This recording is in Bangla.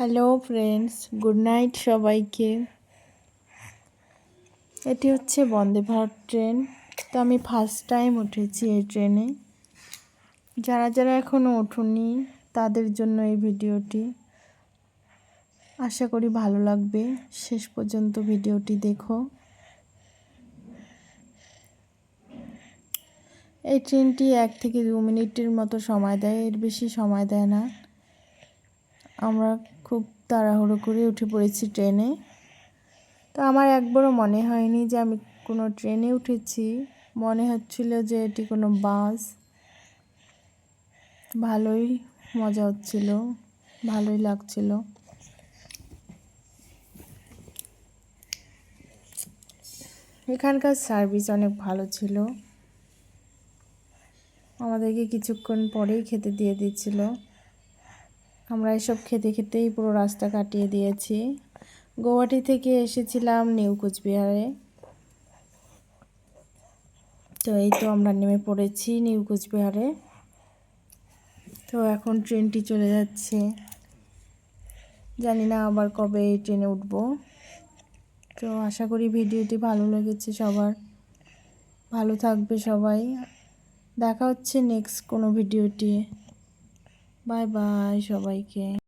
হ্যালো ফ্রেন্ডস গুড নাইট সবাইকে। এটি হচ্ছে বন্দে ভারত ট্রেন। তো আমি ফার্স্ট টাইম উঠেছি এই ট্রেনে। যারা যারা এখনও ওঠুনি, তাদের জন্য এই ভিডিওটি। আশা করি ভালো লাগবে। শেষ পর্যন্ত ভিডিওটি দেখো। এই ট্রেনটি এক থেকে দু মিনিটের মতো সময় দেয়। এর বেশি সময় দেয় না। আমরা খুব তাড়াহুড়ো করে উঠে পড়েছি ট্রেনে। তো আমার একবারও মনে হয়নি যে আমি কোনো ট্রেনে উঠেছি। মনে হচ্ছিল যে এটি কোনো বাস। ভালোই মজা হচ্ছিল, ভালোই লাগছিল। এখানকার সার্ভিস অনেক ভালো ছিল। আমাদেরকে কিছুক্ষণ পরেই খেতে দিয়ে দিচ্ছিল। আমরা এসব খেতে খেতেই পুরো রাস্তা কাটিয়ে দিয়েছি। গৌহাটি থেকে এসেছিলাম নিউ কুচবিহারে। তো এই তো আমরা নেমে পড়েছি নিউ কুচবিহারে। তো এখন ট্রেনটি চলে যাচ্ছে। জানি না আবার কবে এই ট্রেনে উঠব। তো আশা করি ভিডিওটি ভালো লেগেছে সবার। ভালো থাকবে সবাই। দেখা হচ্ছে নেক্সট কোনো ভিডিওটি বাই বাই সবাইকে।